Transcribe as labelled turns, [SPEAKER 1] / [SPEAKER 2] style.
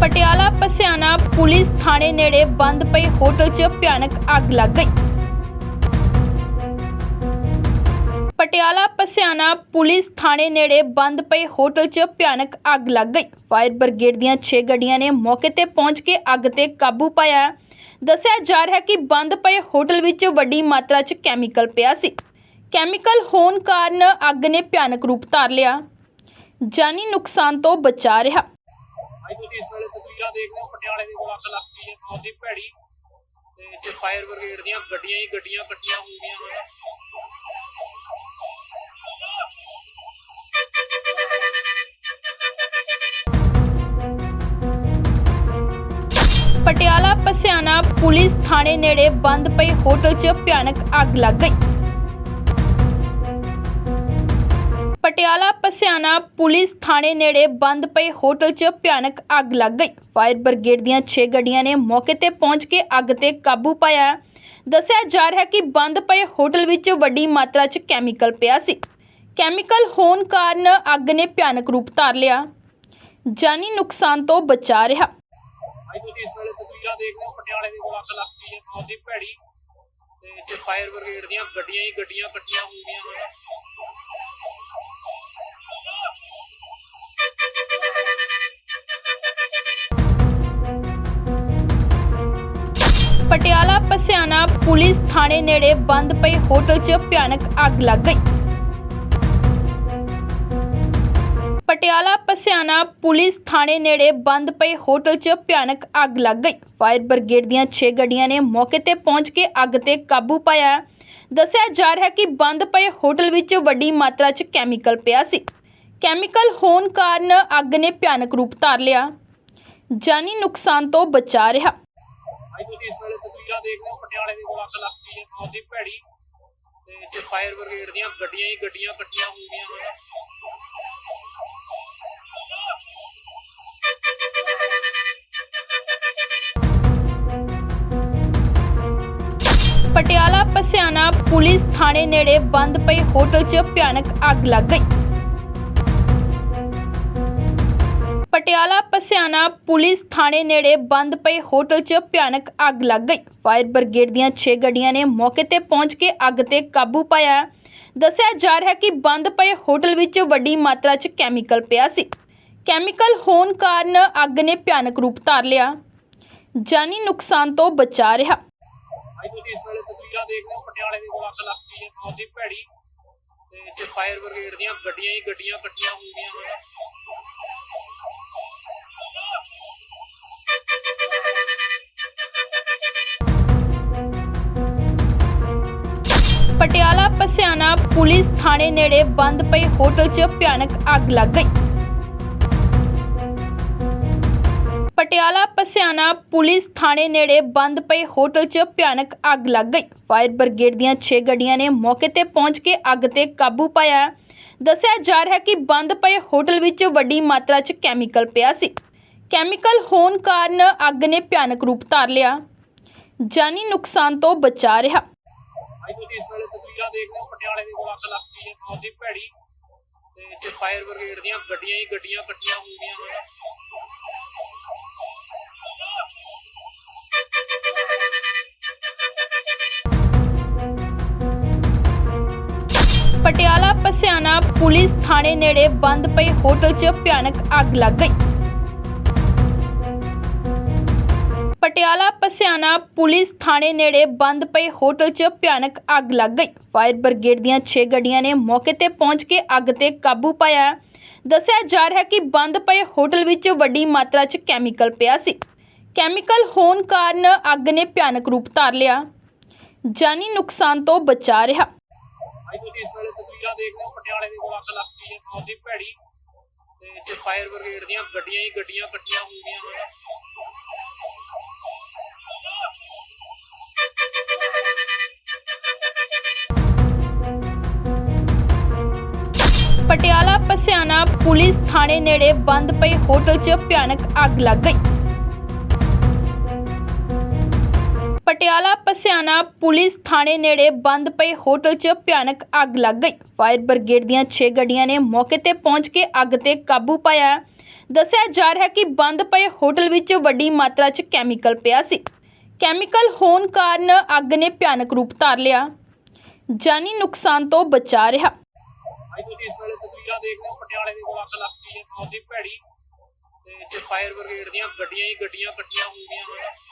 [SPEAKER 1] Patiala Pasiana police ਥਾਣੇ ਨੇੜੇ ਬੰਦ ਪਏ ਹੋਟਲ 'ਚ ਭਿਆਨਕ ਅੱਗ ਲੱਗ ਗਈ। ਪਟਿਆਲਾ ਪਸਿਆਣਾ ਪੁਲਿਸ ਥਾਣੇ ਨੇੜੇ ਬੰਦ ਪਏ ਹੋਟਲ 'ਚ ਭਿਆਨਕ ਅੱਗ ਲੱਗ ਗਈ। ਫਾਇਰ ਬ੍ਰਿਗੇਡ ਦੀਆਂ 6 ਗੱਡੀਆਂ ਨੇ ਮੌਕੇ ਤੇ ਪਹੁੰਚ ਕੇ ਅੱਗ ਤੇ ਕਾਬੂ ਪਾਇਆ। ਦੱਸਿਆ ਜਾ ਰਿਹਾ ਹੈ ਕਿ ਬੰਦ ਪਏ ਹੋਟਲ ਵਿੱਚ ਵੱਡੀ ਮਾਤਰਾ 'ਚ ਕੈਮੀਕਲ ਪਿਆ ਸੀ। ਕੈਮੀਕਲ ਹੋਣ ਕਾਰਨ ਅੱਗ ਨੇ ਭਿਆਨਕ ਰੂਪ ਧਾਰ ਲਿਆ। ਜਾਨੀ ਨੁਕਸਾਨ ਤੋਂ ਬਚਾ ਰਿਹਾ।
[SPEAKER 2] ਤਸਵੀਰਾਂ ਦੇਖ ਰਹੇ ਹੋ, ਪਟਿਆਲੇ ਦੇ ਲੱਗ ਗਈ ਹੈ, ਬਹੁਤ ਹੀ ਭੈੜੀ। ਤੇ ਇੱਥੇ ਫਾਇਰ ਬ੍ਰਿਗੇਡ ਦੀਆਂ ਗੱਡੀਆਂ ਹੀ ਗੱਡੀਆਂ ਇਕੱਠੀਆਂ ਹੋ ਗਈਆਂ ਹਨ।
[SPEAKER 1] ਪਟਿਆਲਾ, ਪਸਿਆਣਾ ਪੁਲਿਸ ਥਾਣੇ ਨੇੜੇ ਬੰਦ ਪਈ ਹੋਟਲ 'ਚ ਭਿਆਨਕ ਅੱਗ ਲੱਗ ਗਈ। ਪਟਿਆਲਾ ਪਸਿਆਣਾ ਪੁਲਿਸ ਥਾਣੇ ਨੇੜੇ ਬੰਦ ਪਏ ਹੋਟਲ 'ਚ ਭਿਆਨਕ ਅੱਗ ਲੱਗ ਗਈ। ਫਾਇਰ ਬ੍ਰਿਗੇਡ ਦੀਆਂ 6 ਗੱਡੀਆਂ ਨੇ ਮੌਕੇ ਤੇ ਪਹੁੰਚ ਕੇ ਅੱਗ ਤੇ ਕਾਬੂ ਪਾਇਆ। ਦੱਸਿਆ ਜਾ ਰਿਹਾ ਹੈ ਕਿ ਬੰਦ ਪਏ ਹੋਟਲ ਵਿੱਚ ਵੱਡੀ ਮਾਤਰਾ 'ਚ ਕੈਮੀਕਲ ਪਿਆ ਸੀ। ਕੈਮੀਕਲ ਹੋਣ ਕਾਰਨ ਅੱਗ ਨੇ ਭਿਆਨਕ ਰੂਪ ਧਾਰ ਲਿਆ। ਜਾਨੀ ਨੁਕਸਾਨ ਤੋਂ ਬਚਾ ਰਿਹਾ।
[SPEAKER 2] ਭਾਈ, ਤੁਸੀਂ ਇਸ ਵੇਲੇ ਤਸਵੀਰਾਂ ਦੇਖ ਰਹੇ ਹੋ, ਪਟਿਆਲੇ ਦੇ ਕੋਲ ਅੱਗ ਲੱਗ ਗਈ ਹੈ, ਬਹੁਤ ਹੀ ਭੈੜੀ। ਤੇ ਇੱਥੇ ਫਾਇਰ ਬ੍ਰਿਗੇਡ ਦੀਆਂ ਗੱਡੀਆਂ ਹੀ ਗੱਡੀਆਂ ਇਕੱਠੀਆਂ ਹੋ ਹਨ।
[SPEAKER 1] ਪਟਿਆਲਾ ਪਸਿਆਣਾ ਪੁਲਿਸ ਥਾਣੇ ਨੇੜੇ ਬੰਦ ਪਏ ਹੋਟਲ 'ਚ ਭਿਆਨਕ ਅੱਗ ਲੱਗ ਗਈ। ਪਟਿਆਲਾ ਪਸਿਆਣਾ ਪੁਲਿਸ ਥਾਣੇ ਨੇੜੇ ਬੰਦ ਪਏ ਹੋਟਲ 'ਚ ਭਿਆਨਕ ਅੱਗ ਲੱਗ ਗਈ। ਫਾਇਰ ਬ੍ਰਿਗੇਡ ਦੀਆਂ 6 ਗੱਡੀਆਂ ਨੇ ਮੌਕੇ ਤੇ ਪਹੁੰਚ ਕੇ ਅੱਗ ਤੇ ਕਾਬੂ ਪਾਇਆ। ਦੱਸਿਆ ਜਾ ਰਿਹਾ ਹੈ ਕਿ ਬੰਦ ਪਏ ਹੋਟਲ ਵਿੱਚ ਵੱਡੀ ਮਾਤਰਾ 'ਚ ਕੈਮੀਕਲ ਪਿਆ ਸੀ। ਕੈਮੀਕਲ ਹੋਣ ਕਾਰਨ ਅੱਗ ਨੇ ਭਿਆਨਕ ਰੂਪ ਧਾਰ ਲਿਆ। ਜਾਨੀ ਨੁਕਸਾਨ ਤੋਂ ਬਚਾ ਰਿਹਾ।
[SPEAKER 2] ਭਾਈ ਤੁਸੀਂ ਇਸ ਵੇਲੇ ਤਸਵੀਰਾਂ ਦੇਖ ਰਹੇ ਹੋ, ਪਟਿਆਲੇ ਦੇ ਕੋਲ ਅੱਗ ਲੱਗ ਗਈ ਹੈ ਭੈੜੀ ਤੇ ਇੱਥੇ ਫਾਇਰ ਬ੍ਰਿਗੇਡ ਦੀਆਂ ਗੱਡੀਆਂ ਹੀ ਗੱਡੀਆਂ ਇਕੱਠੀਆਂ ਹੋ ਗਈਆਂ ਹਨ।
[SPEAKER 1] ਪਟਿਆਲਾ, ਪਸਿਆਣਾ ਪੁਲਿਸ ਥਾਣੇ ਨੇੜੇ ਬੰਦ ਪਈ ਹੋਟਲ 'ਚ ਭਿਆਨਕ ਅੱਗ ਲੱਗ ਗਈ। ਪਟਿਆਲਾ ਪਸਿਆਣਾ ਪੁਲਿਸ ਥਾਣੇ ਨੇੜੇ ਬੰਦ ਪਏ ਹੋਟਲ 'ਚ ਭਿਆਨਕ ਅੱਗ ਲੱਗ ਗਈ। ਫਾਇਰ ਬ੍ਰਿਗੇਡ ਦੀਆਂ 6 ਗੱਡੀਆਂ ਨੇ ਮੌਕੇ ਤੇ ਪਹੁੰਚ ਕੇ ਅੱਗ ਤੇ ਕਾਬੂ ਪਾਇਆ। ਦੱਸਿਆ ਜਾ ਰਿਹਾ ਹੈ ਕਿ ਬੰਦ ਪਏ ਹੋਟਲ ਵਿੱਚ ਵੱਡੀ ਮਾਤਰਾ 'ਚ ਕੈਮੀਕਲ ਪਿਆ ਸੀ। ਕੈਮੀਕਲ ਹੋਣ ਕਾਰਨ ਅੱਗ ਨੇ ਭਿਆਨਕ ਰੂਪ ਧਾਰ ਲਿਆ। ਜਾਨੀ ਨੁਕਸਾਨ ਤੋਂ ਬਚਾ ਰਿਹਾ।
[SPEAKER 2] ਭਾਈ, ਤੁਸੀਂ ਇਸ ਵੇਲੇ ਤਸਵੀਰਾਂ ਦੇਖ ਰਹੇ ਹੋ, ਪਟਿਆਲੇ ਦੇ ਕੋਲ ਅੱਗ ਲੱਗ ਗਈ ਹੈ, ਬਹੁਤ ਹੀ ਭੈੜੀ। ਤੇ ਇੱਥੇ ਫਾਇਰ ਬ੍ਰਿਗੇਡ ਦੀਆਂ ਗੱਡੀਆਂ ਹੀ ਗੱਡੀਆਂ ਇਕੱਠੀਆਂ ਹੋ ਹਨ।
[SPEAKER 1] ਪਟਿਆਲਾ ਪਸਿਆਣਾ ਪੁਲਿਸ ਥਾਣੇ ਨੇੜੇ ਬੰਦ ਪਏ ਹੋਟਲ 'ਚ ਭਿਆਨਕ ਅੱਗ ਲੱਗ ਗਈ। ਪਟਿਆਲਾ ਪਸਿਆਣਾ ਪੁਲਿਸ ਥਾਣੇ ਨੇੜੇ ਬੰਦ ਪਏ ਹੋਟਲ 'ਚ ਭਿਆਨਕ ਅੱਗ ਲੱਗ ਗਈ। ਫਾਇਰ ਬ੍ਰਿਗੇਡ ਦੀਆਂ 6 ਗੱਡੀਆਂ ਨੇ ਮੌਕੇ ਤੇ ਪਹੁੰਚ ਕੇ ਅੱਗ ਤੇ ਕਾਬੂ ਪਾਇਆ। ਦੱਸਿਆ ਜਾ ਰਿਹਾ ਹੈ ਕਿ ਬੰਦ ਪਏ ਹੋਟਲ ਵਿੱਚ ਵੱਡੀ ਮਾਤਰਾ 'ਚ ਕੈਮੀਕਲ ਪਿਆ ਸੀ। ਕੈਮੀਕਲ ਹੋਣ ਕਾਰਨ ਅੱਗ ਨੇ ਭਿਆਨਕ ਰੂਪ ਧਾਰ ਲਿਆ। ਜਾਨੀ ਨੁਕਸਾਨ ਤੋਂ ਬਚਾ ਰਿਹਾ।
[SPEAKER 2] ਭਾਈ ਤੁਸੀਂ ਇਸ ਵੇਲੇ ਤਸਵੀਰਾਂ ਦੇਖ ਰਹੇ ਹੋ, ਪਟਿਆਲੇ ਦੇ ਕੋਲ ਅੱਗ ਲੱਗ ਬਹੁਤ ਹੀ ਭੈੜੀ। ਤੇ ਇੱਥੇ ਫਾਇਰ ਬ੍ਰਿਗੇਡ ਦੀਆਂ ਗੱਡੀਆਂ ਹੀ ਗੱਡੀਆਂ ਇਕੱਠੀਆਂ ਹੋ ਹਨ
[SPEAKER 1] ਪਟਿਆਲਾ, ਪਸਿਆਣਾ ਪੁਲਿਸ ਥਾਣੇ ਨੇੜੇ ਬੰਦ ਪਈ ਹੋਟਲ 'ਚ ਭਿਆਨਕ ਅੱਗ ਲੱਗ ਗਈ। ਪਟਿਆਲਾ ਪਸਿਆਣਾ ਪੁਲਿਸ ਥਾਣੇ ਨੇੜੇ ਬੰਦ ਪਏ ਹੋਟਲ 'ਚ ਭਿਆਨਕ ਅੱਗ ਲੱਗ ਗਈ। ਫਾਇਰ ਬ੍ਰਿਗੇਡ ਦੀਆਂ 6 ਗੱਡੀਆਂ ਨੇ ਮੌਕੇ ਤੇ ਪਹੁੰਚ ਕੇ ਅੱਗ ਤੇ ਕਾਬੂ ਪਾਇਆ। ਦੱਸਿਆ ਜਾ ਰਿਹਾ ਹੈ ਕਿ ਬੰਦ ਪਏ ਹੋਟਲ ਵਿੱਚ ਵੱਡੀ ਮਾਤਰਾ 'ਚ ਕੈਮੀਕਲ ਪਿਆ ਸੀ। ਕੈਮੀਕਲ ਹੋਣ ਕਾਰਨ ਅੱਗ ਨੇ ਭਿਆਨਕ ਰੂਪ ਧਾਰ ਲਿਆ। ਜਾਨੀ ਨੁਕਸਾਨ ਤੋਂ ਬਚਾ ਰਿਹਾ।
[SPEAKER 2] ਭਾਈ, ਤੁਸੀਂ ਇਸ ਵੇਲੇ ਤਸਵੀਰਾਂ ਦੇਖ ਰਹੇ ਹੋ, ਪਟਿਆਲੇ ਦੇ ਕੋਲ ਅੱਗ ਲੱਗ ਗਈ ਹੈ, ਬਹੁਤ ਹੀ ਭੈੜੀ। ਤੇ ਇੱਥੇ ਫਾਇਰ ਬ੍ਰਿਗੇਡ ਦੀਆਂ ਗੱਡੀਆਂ ਹੀ ਗੱਡੀਆਂ ਇਕੱਠੀਆਂ ਹੋ ਹਨ।
[SPEAKER 1] ਪਟਿਆਲਾ, ਪਸਿਆਣਾ ਪੁਲਿਸ ਥਾਣੇ ਨੇੜੇ ਬੰਦ ਪਏ ਹੋਟਲ 'ਚ ਭਿਆਨਕ ਅੱਗ ਲੱਗ ਗਈ। ਪਟਿਆਲਾ, ਪਸਿਆਣਾ ਪੁਲਿਸ ਥਾਣੇ ਨੇੜੇ ਬੰਦ ਪਏ ਹੋਟਲ 'ਚ ਭਿਆਨਕ ਅੱਗ ਲੱਗ ਗਈ। ਫਾਇਰ ਬ੍ਰਿਗੇਡ ਦੀਆਂ 6 ਗੱਡੀਆਂ ਨੇ ਮੌਕੇ ਤੇ ਪਹੁੰਚ ਕੇ ਅੱਗ ਤੇ ਕਾਬੂ ਪਾਇਆ। ਦੱਸਿਆ ਜਾ ਰਿਹਾ ਹੈ ਕਿ ਬੰਦ ਪਏ ਹੋਟਲ ਵਿੱਚ ਵੱਡੀ ਮਾਤਰਾ 'ਚ ਕੈਮੀਕਲ ਪਿਆ ਸੀ। ਕੈਮੀਕਲ ਹੋਣ ਕਾਰਨ ਅੱਗ ਨੇ ਭਿਆਨਕ ਰੂਪ ਧਾਰ ਲਿਆ। ਜਾਨੀ ਨੁਕਸਾਨ ਤੋਂ ਬਚਾ ਰਿਹਾ।
[SPEAKER 2] ਤੁਸੀਂ ਇਸ ਵੇਲੇ ਤਸਵੀਰਾਂ ਦੇਖ ਰਹੇ ਹੋ, ਪਟਿਆਲੇ ਦੇ ਕੋਲ ਲੱਗ ਗਈ ਹੈ, ਬਹੁਤ ਹੀ ਭੈੜੀ। ਤੇ ਇੱਥੇ ਫਾਇਰ ਬ੍ਰਿਗੇਡ ਦੀਆਂ ਗੱਡੀਆਂ ਹੀ ਗੱਡੀਆਂ ਕੱਟੀਆਂ ਹੋ ਗਈਆਂ ਹਨ।